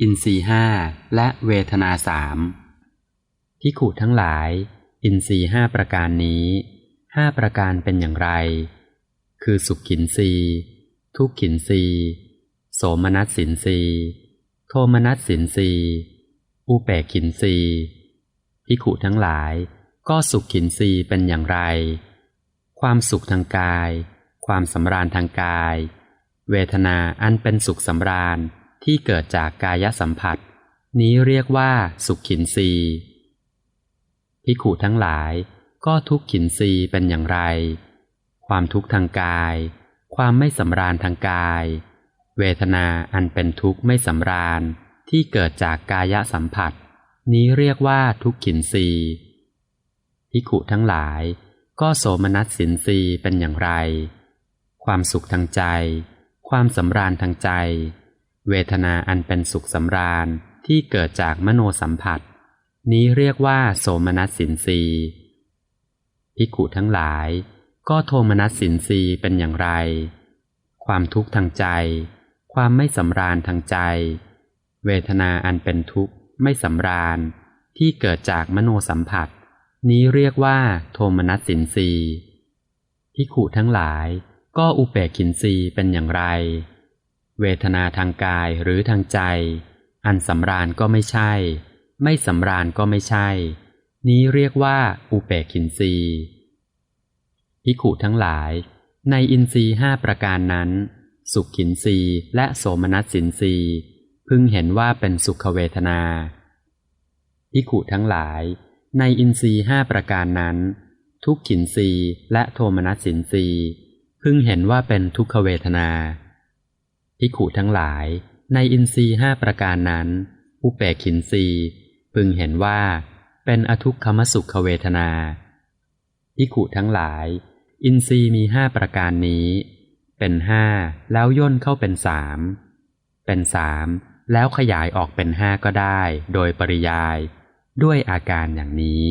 อินทรีห้าและเวทนาสามพิขูทั้งหลาย อินทรีห้าประการนี้ห้าประการเป็นอย่างไร คือสุขขินรีทุกขินรีโสมนัสสินรีโทมนัสสินรีอุเปกินรีพิขูทั้งหลาย ก็สุขขินรีเป็นอย่างไร ความสุขทางกาย ความสำราญทางกาย เวทนาอันเป็นสุขสำราญ ที่เกิดจากกายสัมผัส นี้เรียกว่าสุขขินรีพิขูทั้งหลายก็ทุกขินรีเป็นอย่างไร ความทุกข์ทางกาย ความไม่สำราญทางกาย เวทนาอันเป็นทุกข์ไม่สำราญที่เกิดจากกายสัมผัส นี้เรียกว่าทุกขินรีพิขุทั้งหลายก็โสมนัสสินรีเป็นอย่างไร ความสุขทางใจ ความสำราญทางใจ เวทนาอันเป็นสุขสำราญที่เกิดจากมโนสัมผัส นี้เรียกว่าโสมนัสสินรีพิขุทั้งหลาย ก็โทมนัสสินรีเป็นอย่างไร ความทุกข์ทางใจ ความไม่สำราญทางใจ เวทนาอันเป็นทุกข์ไม่สำราญที่เกิดจากมโนสัมผัส นี้เรียกว่าโทมนัสสินรีพิขุทั้งหลายก็อุเปกินรีเป็นอย่างไร เวทนาทางกายหรือทางใจ อันสำราญก็ไม่ใช่ ไม่สำราญก็ไม่ใช่ นี้เรียกว่าอุเปกินรีพิขุทั้งหลาย ในอินทรีห้าประการนั้น สุขขินรีและโสมนัสสินรีพึงเห็นว่าเป็นสุขเวทนาพิขุทั้งหลาย ในอินทรีห้าประการนั้น ทุกขินรีและโทมนัสสินรีพึงเห็นว่าเป็นทุกขเวทนา พิขุทั้งหลาย ในอินทรีห้าประการนั้น อุเปกขินรีพึงเห็นว่า เป็นอทุกขมสุขเวทนาพิขุทั้งหลาย อินทรีมีห้าประการนี้ เป็นห้าแล้วย่นเข้าเป็นสามเป็นสามแล้วขยายออกเป็นห้าก็ได้ โดยปริยาย ด้วยอาการอย่างนี้